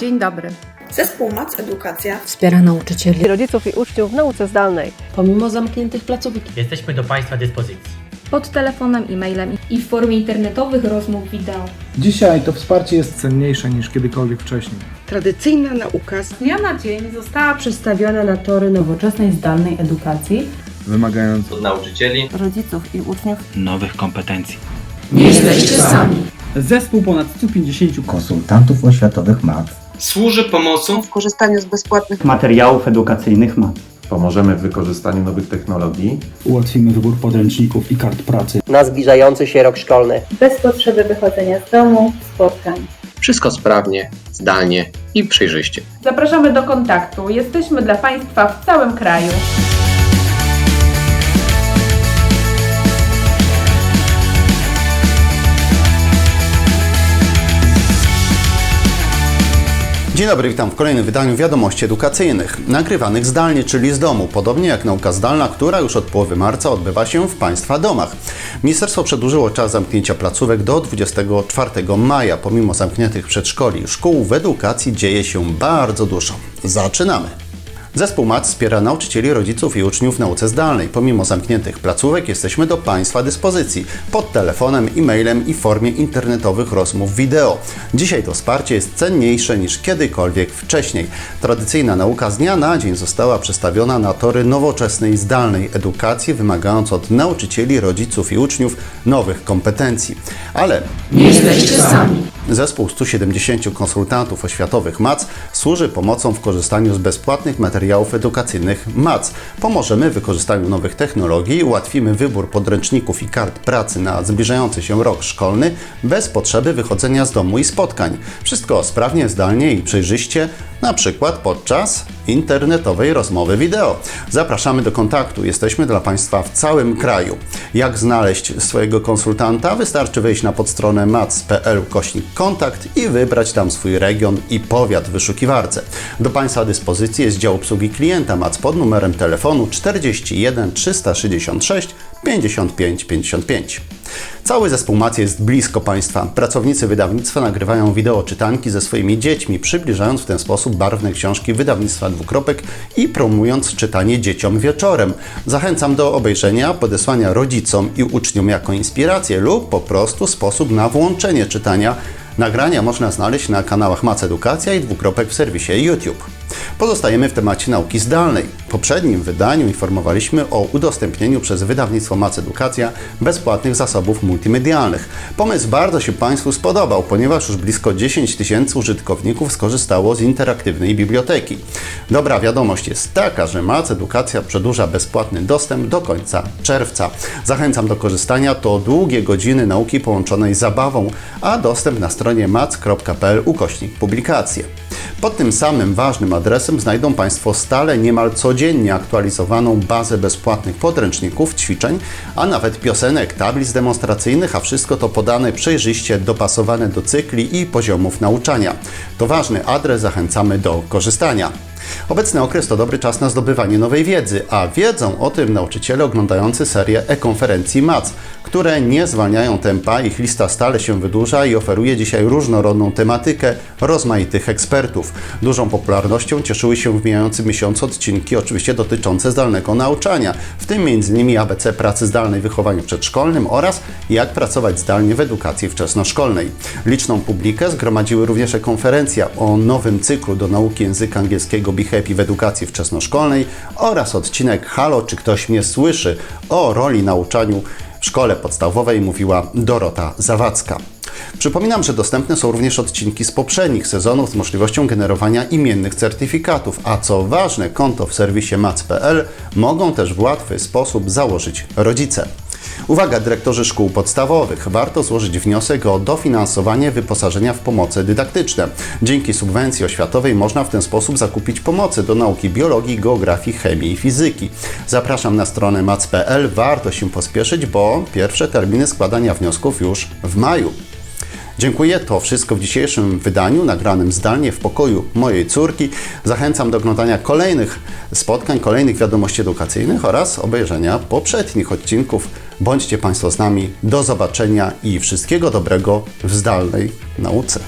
Dzień dobry. Zespół MAC Edukacja Wspiera nauczycieli. rodziców i uczniów w nauce zdalnej. Pomimo zamkniętych placówek. Jesteśmy do Państwa dyspozycji. Pod telefonem, e-mailem i w formie internetowych rozmów wideo. Dzisiaj to wsparcie jest cenniejsze niż kiedykolwiek wcześniej. Tradycyjna nauka Z dnia na dzień została przestawiona na tory nowoczesnej zdalnej edukacji. Wymagając od nauczycieli, Rodziców i uczniów. Nowych kompetencji. Nie jesteście sami. Zespół ponad 150 konsultantów oświatowych MAT. Służy pomocą w korzystaniu z bezpłatnych materiałów edukacyjnych MAT. Pomożemy w wykorzystaniu nowych technologii. ułatwimy wybór podręczników i kart pracy. Na zbliżający się rok szkolny. Bez potrzeby wychodzenia z domu, spotkań. wszystko sprawnie, zdalnie i przejrzyście. Zapraszamy do kontaktu. Jesteśmy dla Państwa w całym kraju. Dzień dobry, witam w kolejnym wydaniu wiadomości edukacyjnych, nagrywanych zdalnie, czyli z domu, podobnie jak nauka zdalna, która już od połowy marca odbywa się w Państwa domach. Ministerstwo przedłużyło czas zamknięcia placówek do 24 maja. Pomimo zamkniętych przedszkoli szkół w edukacji dzieje się bardzo dużo. Zaczynamy! Zespół MAT wspiera nauczycieli, rodziców i uczniów w nauce zdalnej. Pomimo zamkniętych placówek jesteśmy do Państwa dyspozycji pod telefonem, e-mailem i w formie internetowych rozmów wideo. Dzisiaj to wsparcie jest cenniejsze niż kiedykolwiek wcześniej. Tradycyjna nauka z dnia na dzień została przestawiona na tory nowoczesnej zdalnej edukacji, wymagając od nauczycieli, rodziców i uczniów nowych kompetencji. Ale Nie jesteście sami. Zespół 170 konsultantów oświatowych MAC służy pomocą w korzystaniu z bezpłatnych materiałów edukacyjnych MAC. Pomożemy w wykorzystaniu nowych technologii, ułatwimy wybór podręczników i kart pracy na zbliżający się rok szkolny bez potrzeby wychodzenia z domu i spotkań. Wszystko sprawnie, zdalnie i przejrzyście, na przykład podczas internetowej rozmowy wideo. Zapraszamy do kontaktu. Jesteśmy dla Państwa w całym kraju. Jak znaleźć swojego konsultanta? Wystarczy wejść na podstronę mac.pl kośnik kontakt i wybrać tam swój region i powiat w wyszukiwarce. Do Państwa dyspozycji jest dział obsługi klienta MAC pod numerem telefonu 41 366 55 55. Cały zespół MAC jest blisko Państwa. Pracownicy wydawnictwa nagrywają wideo czytanki ze swoimi dziećmi, przybliżając w ten sposób barwne książki wydawnictwa dwukropek i promując czytanie dzieciom wieczorem. Zachęcam do obejrzenia, podesłania rodzicom i uczniom jako inspirację lub po prostu sposób na włączenie czytania. Nagrania można znaleźć na kanałach Mac Edukacja i dwukropek w serwisie YouTube. Pozostajemy w temacie nauki zdalnej. W poprzednim wydaniu informowaliśmy o udostępnieniu przez wydawnictwo Mac Edukacja bezpłatnych zasobów multimedialnych. Pomysł bardzo się Państwu spodobał, ponieważ już blisko 10 tysięcy użytkowników skorzystało z interaktywnej biblioteki. Dobra wiadomość jest taka, że Mac Edukacja przedłuża bezpłatny dostęp do końca czerwca. Zachęcam do korzystania, to długie godziny nauki połączonej z zabawą, a dostęp na stronie mac.pl ukośnik publikacje. Pod tym samym ważnym adresem znajdą Państwo stale niemal codziennie aktualizowaną bazę bezpłatnych podręczników, ćwiczeń, a nawet piosenek, tablic demonstracyjnych, a wszystko to podane przejrzyście, dopasowane do cykli i poziomów nauczania. To ważny adres, zachęcamy do korzystania. Obecny okres to dobry czas na zdobywanie nowej wiedzy, a wiedzą o tym nauczyciele oglądający serię e-konferencji MAC, które nie zwalniają tempa, ich lista stale się wydłuża i oferuje dzisiaj różnorodną tematykę rozmaitych ekspertów. Dużą popularnością cieszyły się w mijającym miesiącu odcinki oczywiście dotyczące zdalnego nauczania, w tym m.in. ABC pracy zdalnej w wychowaniu przedszkolnym oraz jak pracować zdalnie w edukacji wczesnoszkolnej. Liczną publikę zgromadziły również konferencja o nowym cyklu do nauki języka angielskiego Be Happy w edukacji wczesnoszkolnej oraz odcinek Halo, czy ktoś mnie słyszy o roli nauczaniu w szkole podstawowej mówiła Dorota Zawadzka. Przypominam, że dostępne są również odcinki z poprzednich sezonów z możliwością generowania imiennych certyfikatów, a co ważne, konto w serwisie mac.pl mogą też w łatwy sposób założyć rodzice. Uwaga, dyrektorzy szkół podstawowych. Warto złożyć wniosek o dofinansowanie wyposażenia w pomoce dydaktyczne. Dzięki subwencji oświatowej można w ten sposób zakupić pomocy do nauki biologii, geografii, chemii i fizyki. Zapraszam na stronę mac.pl. Warto się pospieszyć, bo pierwsze terminy składania wniosków już w maju. Dziękuję, to wszystko w dzisiejszym wydaniu, nagranym zdalnie w pokoju mojej córki. Zachęcam do oglądania kolejnych spotkań, kolejnych wiadomości edukacyjnych oraz obejrzenia poprzednich odcinków. Bądźcie Państwo z nami, do zobaczenia i wszystkiego dobrego w zdalnej nauce.